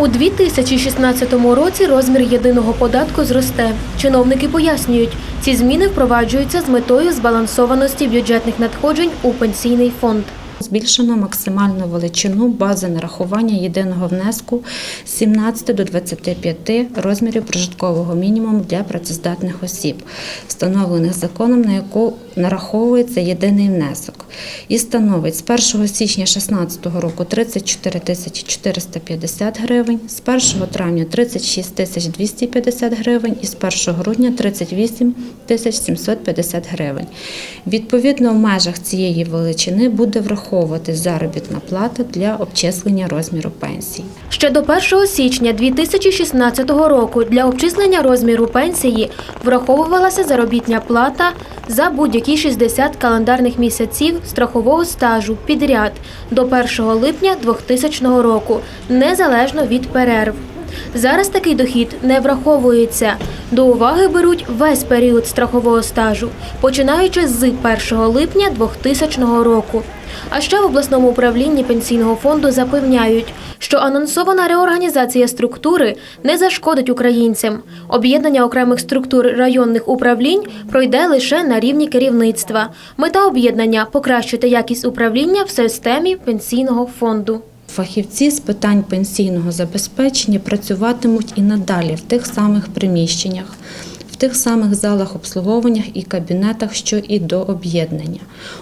У 2016 році розмір єдиного податку зросте. Чиновники пояснюють, ці зміни впроваджуються з метою збалансованості бюджетних надходжень у пенсійний фонд. Збільшено максимальну величину бази нарахування єдиного внеску з 17 до 25 розмірів прожиткового мінімуму для працездатних осіб, встановлених законом, на яку нараховується єдиний внесок, і становить з 1 січня 2016 року 34 тисячі 450 гривень, з 1 травня 36 тисяч 250 гривень і з 1 грудня 38 тисяч 750 гривень. Відповідно, в межах цієї величини буде враховувати заробітна плата для обчислення розміру пенсії. Ще до 1 січня 2016 року для обчислення розміру пенсії враховувалася заробітня плата за будь-які 60 календарних місяців страхового стажу підряд до 1 липня 2000 року, незалежно від перерв. Зараз такий дохід не враховується. До уваги беруть весь період страхового стажу, починаючи з 1 липня 2000 року. А ще в обласному управлінні пенсійного фонду запевняють, що анонсована реорганізація структури не зашкодить українцям. Об'єднання окремих структур районних управлінь пройде лише на рівні керівництва. Мета об'єднання покращити якість управління в системі пенсійного фонду. Фахівці з питань пенсійного забезпечення працюватимуть і надалі в тих самих приміщеннях, в тих самих залах обслуговування і кабінетах, що і до об'єднання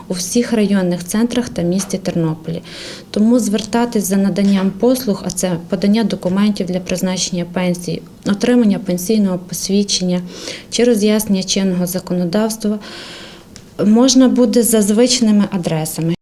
у всіх районних центрах та місті Тернополі. Тому звертатись за наданням послуг, а це подання документів для призначення пенсії, отримання пенсійного посвідчення чи роз'яснення чинного законодавства. Можна буде за звичними адресами.